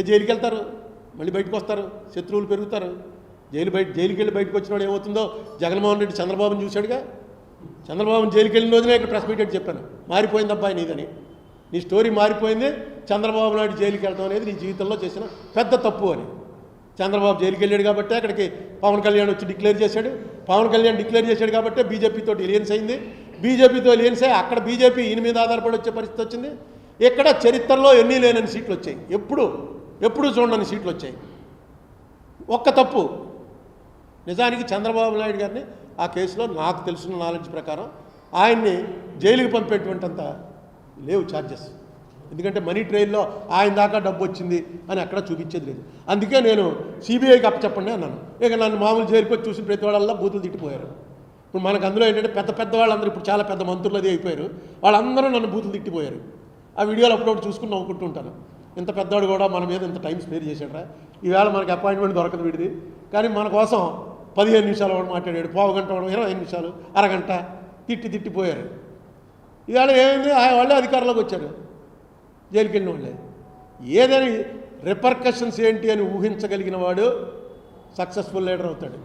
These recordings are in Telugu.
అయితే జైలుకి వెళ్తారు మళ్ళీ బయటకు వస్తారు. శత్రువులు పెరుగుతారు. జైలు బయట జైలుకి వెళ్ళి బయటకు వచ్చినవాడు ఏమవుతుందో జగన్మోహన్ రెడ్డి చంద్రబాబుని చూశాడుగా? చంద్రబాబు జైలుకి వెళ్ళిన రోజునే ఇక్కడ ప్రెస్ మీట్ చెప్పాను. మారిపోయింది అబ్బాయి నీదని. నీ స్టోరీ మారిపోయింది. చంద్రబాబు నాయుడు జైలుకి వెళ్ళడం అనేది నీ జీవితంలో చేసిన పెద్ద తప్పు అని. చంద్రబాబు జైలుకి వెళ్ళాడు కాబట్టి అక్కడికి పవన్ కళ్యాణ్ వచ్చి డిక్లేర్ చేశాడు. పవన్ కళ్యాణ్ డిక్లేర్ చేశాడు కాబట్టి బీజేపీతో ఎలియన్స్ అయింది. బీజేపీతో ఎలియన్స్ అయ్యి అక్కడ బీజేపీ ఈయన మీద ఆధారపడి వచ్చే పరిస్థితి వచ్చింది. ఇక్కడ చరిత్రలో ఎన్ని లేనని సీట్లు వచ్చాయి? ఎప్పుడు? ఎప్పుడూ చూడని సీట్లు వచ్చాయి. ఒక్క తప్పు. నిజానికి చంద్రబాబు నాయుడు గారిని ఆ కేసులో నాకు తెలిసిన నాలెడ్జ్ ప్రకారం ఆయన్ని జైలుకి పంపేటువంటింత లేవు ఛార్జెస్ ఎందుకంటే మనీ ట్రైల్లో ఆయన దాకా డబ్బు వచ్చింది అని అక్కడ చూపించేది లేదు. అందుకే నేను సిబిఐకి అప్పచెప్పండి అన్నాను. ఇక నన్ను మామూలు జైలుకి వచ్చి చూసిన ప్రతి వాళ్ళల్లో బూతులు తిట్టిపోయారు. ఇప్పుడు మనకు అందులో ఏంటంటే పెద్ద పెద్ద వాళ్ళందరూ ఇప్పుడు చాలా పెద్ద మంత్రులు అది అయిపోయారు. వాళ్ళందరూ నన్ను బూతులు తిట్టిపోయారు. ఆ వీడియోలు అప్పుడప్పుడు చూసుకుని నవ్వుకుంటూ ఉంటాను. ఇంత పెద్దవాడు కూడా మన మీద ఇంత టైం స్పేర్ చేశాడరా? ఈవేళ మనకి అపాయింట్మెంట్ దొరకదు వీడిది. కానీ మన కోసం పదిహేను నిమిషాలు వాడు మాట్లాడాడు పావు గంట వాడు ఇరవై నిమిషాలు అరగంట తిట్టి తిట్టిపోయారు ఇవాళ ఏమైంది? ఆ వాళ్ళే అధికారంలోకి వచ్చారు. జైలుకి వెళ్ళిన వాళ్ళే. ఏదని రిపర్కషన్స్ ఏంటి అని ఊహించగలిగిన వాడు సక్సెస్ఫుల్ లీడర్ అవుతాడు.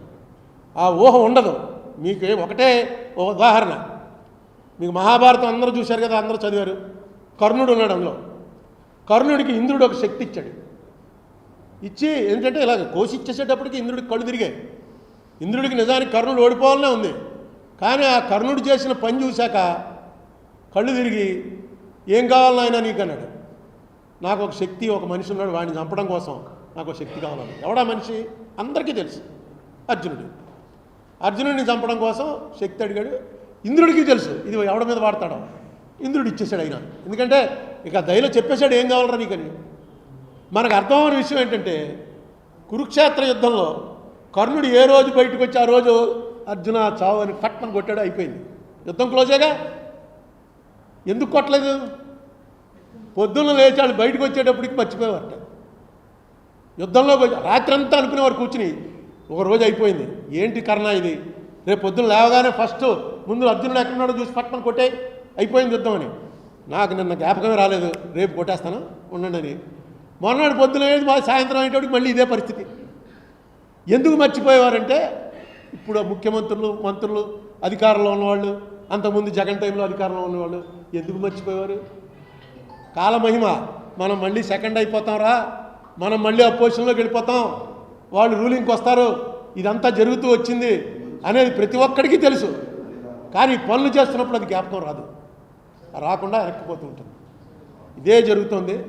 ఆ ఊహ ఉండదు. మీకు ఒకటే ఓ ఉదాహరణ. మీకు మహాభారతం అందరూ చూశారు కదా అందరూ చదివారు. కర్ణుడు ఉన్నాడు అందులో. కర్ణుడికి ఇంద్రుడు ఒక శక్తి ఇచ్చాడు. ఇచ్చి ఏంటంటే ఇలాగ కోసి ఇచ్చేసేటప్పటికి ఇంద్రుడికి కళ్ళు తిరిగాయి. ఇంద్రుడికి నిజానికి కర్ణుడు ఓడిపోవాలనే ఉంది. కానీ ఆ కర్ణుడు చేసిన పని చూశాక కళ్ళు తిరిగి ఏం కావాలని ఆయన నీకు? అన్నాడు. నాకు ఒక శక్తి ఒక మనిషి ఉన్నాడు వాడిని చంపడం కోసం నాకు ఒక శక్తి కావాలని ఎవడా మనిషి? అందరికీ తెలుసు. అర్జునుడు. అర్జునుడిని చంపడం కోసం శక్తి అడిగాడు. ఇంద్రుడికి తెలుసు. ఇది ఎవడ మీద వాడతాడో. ఇంద్రుడు ఇచ్చేసాడు అయినా. ఎందుకంటే ఇక దయలో చెప్పేశాడు ఏం కావాలరా నీకని? మనకు అర్థమైన విషయం ఏంటంటే కురుక్షేత్ర యుద్ధంలో కర్ణుడు ఏ రోజు బయటకు వచ్చి ఆ రోజు అర్జున చావు అని పట్టణం కొట్టాడు అయిపోయింది. యుద్ధం క్లోజేగా ఎందుకు కొట్టలేదు? పొద్దున్న లేచాడు బయటకు వచ్చేటప్పటికి మర్చిపోయేవారట. యుద్ధంలో వచ్చి రాత్రంతా అనుకునేవారు కూర్చుని ఒక రోజు అయిపోయింది. ఏంటి కర్ణ ఇది? రేపు పొద్దున్న లేవగానే ఫస్ట్ ముందు అర్జునుడు ఎక్కడున్నాడో చూసి పట్టణం కొట్టే అయిపోయింది యుద్ధం అని. నాకు నిన్న జ్ఞాపకమే రాలేదు. రేపు కొట్టేస్తాను. ఉండండి అని. మొన్నటి పొద్దున మా సాయంత్రం అయ్యేటప్పుడు మళ్ళీ ఇదే పరిస్థితి. ఎందుకు మర్చిపోయేవారంటే ఇప్పుడు ముఖ్యమంత్రులు మంత్రులు అధికారంలో ఉన్నవాళ్ళు అంతకుముందు జగన్ టైంలో అధికారంలో ఉన్నవాళ్ళు ఎందుకు మర్చిపోయేవారు? కాలమహిమ మనం మళ్ళీ సెకండ్ అయిపోతాం రా. మనం మళ్ళీ అపోజిషన్లోకి వెళ్ళిపోతాం. వాళ్ళు రూలింగ్కి వస్తారు. ఇదంతా జరుగుతూ వచ్చింది అనేది ప్రతి ఒక్కడికి తెలుసు. కానీ పనులు చేస్తున్నప్పుడు అది జ్ఞాపకం రాదు. రాకుండా వెనక్కిపోతూ ఉంటుంది. ఇదే జరుగుతుంది.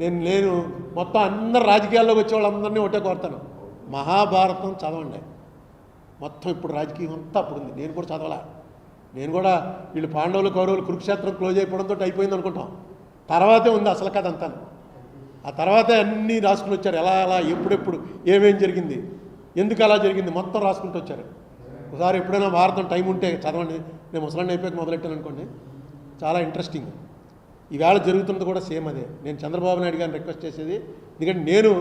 నేను నేను మొత్తం అందరు రాజకీయాల్లోకి వచ్చే వాళ్ళందరినీ ఒకటే కోరుతాను. మహాభారతం చదవండి. మొత్తం ఇప్పుడు రాజకీయం అంతా అప్పుడు ఉంది. నేను కూడా చదవలే. నేను కూడా వీళ్ళు పాండవులు కౌరవులు కురుక్షేత్రం క్లోజ్ అయిపోవడంతో అయిపోయింది అనుకుంటాం. తర్వాతే ఉంది అసలు కథ అంతా. ఆ తర్వాతే అన్నీ రాసుకుని వచ్చారు. ఎలా అలా ఎప్పుడెప్పుడు ఏమేం జరిగింది ఎందుకు అలా జరిగింది మొత్తం రాసుకుంటూ వచ్చారు. ఒకసారి ఎప్పుడైనా భారతం టైం ఉంటే చదవండి. నేను ముసలాన్ని అయిపోయాక మొదలెట్టాను అనుకోండి. చాలా ఇంట్రెస్టింగ్ ఈవేళ జరుగుతున్నది కూడా సేమ్ అదే. నేను చంద్రబాబు నాయుడు గారిని రిక్వెస్ట్ చేసేది ఎందుకంటే నేను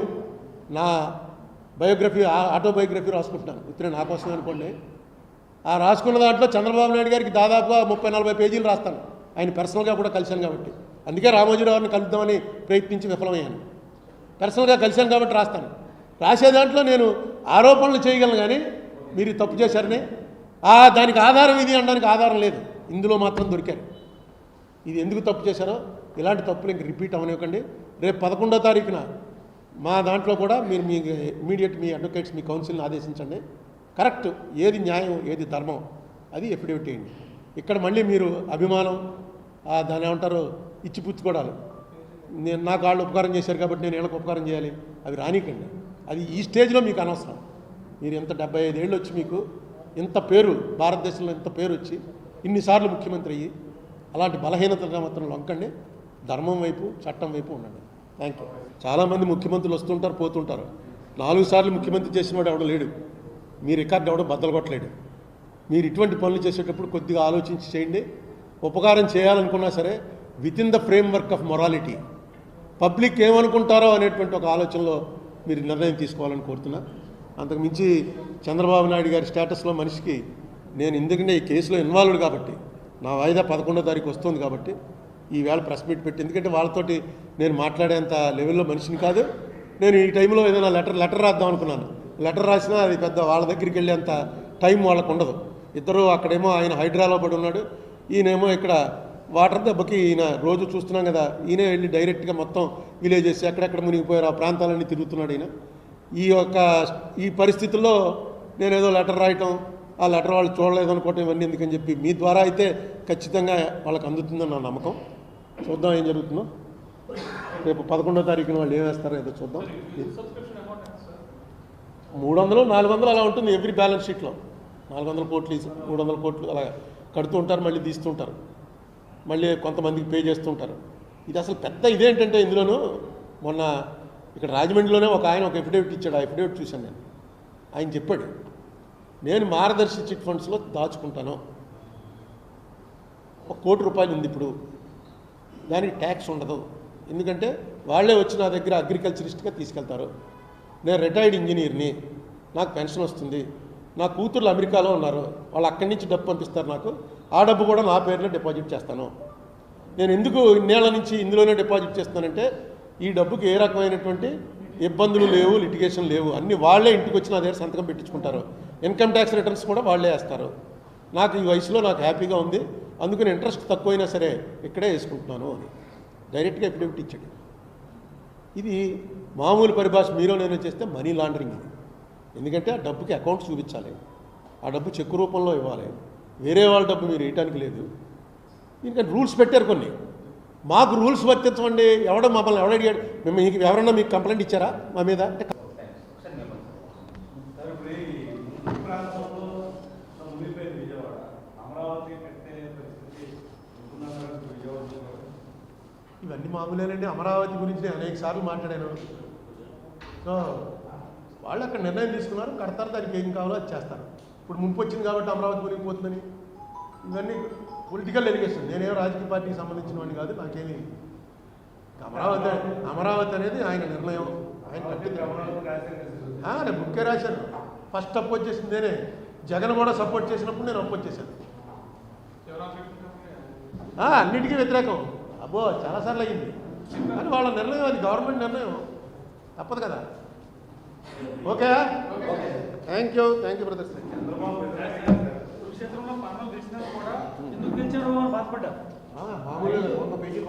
నా బయోగ్రఫీ ఆటోబయోగ్రఫీ రాసుకుంటున్నాను. ఉత్తరే నా కోసం అనుకోండి. ఆ రాసుకున్న దాంట్లో చంద్రబాబు నాయుడు గారికి దాదాపుగా ముప్పై నలభై పేజీలు రాస్తాను. ఆయన పర్సనల్గా కూడా కలిశాను కాబట్టి. అందుకే రామోజీరావు గారిని కలుద్దామని ప్రయత్నించి విఫలమయ్యాను. పర్సనల్గా కలిశాను కాబట్టి రాస్తాను. రాసే దాంట్లో నేను ఆరోపణలు చేయగలను కానీ మీరు తప్పు చేశారని దానికి ఆధారం ఇది అనడానికి ఆధారం లేదు. ఇందులో మాత్రం దొరికారు. ఇది ఎందుకు తప్పు చేశారో? ఇలాంటి తప్పులు ఇంక రిపీట్ అవనివ్వకండి. రేపు పదకొండో తారీఖున మా దాంట్లో కూడా మీరు మీ ఇమీడియట్ మీ అడ్వకేట్స్ మీ కౌన్సిల్ని ఆదేశించండి. కరెక్ట్. ఏది న్యాయం ఏది ధర్మం అది ఎఫిడేవిట్ చేయండి ఇక్కడ మళ్ళీ మీరు అభిమానం దాని ఏమంటారు ఇచ్చిపుచ్చుకోవడాలు నేను నాకు వాళ్ళు ఉపకారం చేశారు కాబట్టి నేను వీళ్ళకి ఉపకారం చేయాలి. అవి రానికండి. అది ఈ స్టేజ్లో మీకు అనవసరం. మీరు ఎంత డెబ్బై ఐదేళ్ళు వచ్చి మీకు ఇంత పేరు భారతదేశంలో ఇంత పేరు వచ్చి ఇన్నిసార్లు ముఖ్యమంత్రి అయ్యి అలాంటి బలహీనతగా మాత్రం లొంకండి. ధర్మం వైపు చట్టం వైపు ఉండండి. థ్యాంక్ యూ చాలామంది ముఖ్యమంత్రులు వస్తుంటారు పోతుంటారు. నాలుగు సార్లు ముఖ్యమంత్రి చేసినవాడు ఎవడు లేడు. మీ రికార్డు ఎవడో బద్దలు కొట్టలేడు. మీరు ఇటువంటి పనులు చేసేటప్పుడు కొద్దిగా ఆలోచించి చేయండి. ఉపకారం చేయాలనుకున్నా సరే with in the framework of morality public ఏమనుకుంటారో అనేటువంటి ఒక ఆలోచనలో మీరు నిర్ణయం తీసుకోవాలని కోరుతున్నా. అంతకుమించి చంద్రబాబు నాయుడు గారి స్టేటస్లో మనిషికి నేను ఎందుకంటే ఈ కేసులో ఇన్వాల్వ్డ్ కాబట్టి నా వాయిదా పదకొండో తారీఖు వస్తుంది కాబట్టి ఈ వేళ ప్రెస్ మీట్ పెట్టి. ఎందుకంటే వాళ్ళతోటి నేను మాట్లాడేంత లెవెల్లో మనిషిని కాదు. నేను ఈ టైంలో ఏదైనా లెటర్ లెటర్ రాద్దాం అనుకున్నాను. లెటర్ రాసినా అది పెద్ద వాళ్ళ దగ్గరికి వెళ్ళేంత టైం వాళ్ళకు ఉండదు. ఇద్దరు అక్కడేమో ఆయన హైడ్రాలో పడి ఉన్నాడు. ఈయనేమో ఇక్కడ వాటర్ దెబ్బకి ఈయన రోజు చూస్తున్నాం కదా ఈయనే వెళ్ళి డైరెక్ట్గా మొత్తం విలేజెస్ ఎక్కడెక్కడ మునిగిపోయారు ఆ ప్రాంతాలన్నీ తిరుగుతున్నాడు ఈయన. ఈ యొక్క ఈ పరిస్థితుల్లో నేను ఏదో లెటర్ రాయటం ఆ లెటర్ వాళ్ళు చూడలేదనుకోవటం ఇవన్నీ ఎందుకని చెప్పి మీ ద్వారా అయితే ఖచ్చితంగా వాళ్ళకి అందుతుందని నా నమ్మకం. చూద్దాం ఏం జరుగుతుందో. రేపు పదకొండో తారీఖున వాళ్ళు ఏం వేస్తారో ఏదో చూద్దాం. మూడు వందలు నాలుగు వందలు అలా ఉంటుంది ఎవ్రీ బ్యాలెన్స్ షీట్లో. నాలుగు వందల కోట్లు మూడు వందల కోట్లు అలా కడుతూ ఉంటారు మళ్ళీ తీస్తుంటారు మళ్ళీ కొంతమందికి పే చేస్తుంటారు ఇది అసలు పెద్ద ఇదేంటంటే ఇందులోనూ మొన్న ఇక్కడ రాజమండ్రిలోనే ఒక ఆయన ఒక ఎఫిడేవిట్ ఇచ్చాడు. ఆ ఎఫిడేవిట్ చూశాను నేను. ఆయన చెప్పాడు. నేను మార్గదర్శి చిట్ ఫండ్స్లో దాచుకుంటాను. ఒక కోటి రూపాయలు ఉంది ఇప్పుడు. దానికి ట్యాక్స్ ఉండదు. ఎందుకంటే వాళ్ళే వచ్చి నా దగ్గర అగ్రికల్చరిస్ట్గా తీసుకెళ్తారు. నేను రిటైర్డ్ ఇంజనీర్ని. నాకు పెన్షన్ వస్తుంది. నా కూతుర్లు అమెరికాలో ఉన్నారు. వాళ్ళు అక్కడి నుంచి డబ్బు పంపిస్తారు నాకు. ఆ డబ్బు కూడా నా పేరులో డిపాజిట్ చేస్తాను. నేను ఎందుకు ఇన్నేళ్ళ నుంచి ఇందులోనే డిపాజిట్ చేస్తానంటే ఈ డబ్బుకి ఏ రకమైనటువంటి ఇబ్బందులు లేవు లిటిగేషన్ లేవు. అన్ని వాళ్ళే ఇంటికి వచ్చి నా దగ్గర సంతకం పెట్టించుకుంటారు. ఇన్కమ్ ట్యాక్స్ రిటర్న్స్ కూడా వాళ్ళే వేస్తారు. నాకు ఈ వయసులో నాకు హ్యాపీగా ఉంది. అందుకని ఇంట్రెస్ట్ తక్కువైనా సరే ఇక్కడే వేసుకుంటున్నాను అని. డైరెక్ట్గా ఎఫిడేవిట్ ఇచ్చాడు. ఇది మామూలు పరిభాష మీరు నేను చేస్తే మనీ లాండరింగ్ ఇది. ఎందుకంటే ఆ డబ్బుకి అకౌంట్ చూపించాలి. ఆ డబ్బు చెక్కు రూపంలో ఇవ్వాలి. వేరే వాళ్ళ డబ్బు మీరు వేయటానికి లేదు. దీనికని రూల్స్ పెట్టారు కొన్ని. మాకు రూల్స్ వర్తించమండి. ఎవడో మమ్మల్ని ఎవడ అడిగాడు. మేము మీకు ఎవరన్నా మీకు కంప్లైంట్ ఇచ్చారా మా మీద? ఇవన్నీ మామూలేనండి. అమరావతి గురించి నేను అనేక సార్లు మాట్లాడాను. సో వాళ్ళు అక్కడ నిర్ణయం తీసుకున్నారు. కడతారు దానికి ఏం కావాలో అది చేస్తారు. ఇప్పుడు ముంపు వచ్చింది కాబట్టి అమరావతి మునిగిపోతుందని ఇవన్నీ పొలిటికల్ ఎలిగేషన్ నేనేం రాజకీయ పార్టీకి సంబంధించిన వాడిని కాదు నాకేమి. అమరావతి అమరావతి అనేది ఆయన నిర్ణయం. ఆయన నేను బుక్కే రాశాను ఫస్ట్ అపోజ్ చేసింది నేనే. జగన్ కూడా సపోర్ట్ చేసినప్పుడు నేను అపోజ్ చేశాను. అన్నిటికీ వ్యతిరేకం. అబ్బో చాలాసార్లు అయ్యింది. కానీ వాళ్ళ నిర్ణయం అది గవర్నమెంట్ నిర్ణయం. తప్పదు కదా. Okay. Thank you thank you brothers కురుక్షేత్రంలో పన్నులు తెచ్చినా కూడా ఎందుకు తెచ్చారు అని బాధపడ్డా మామూలుగా వంద పేజీలు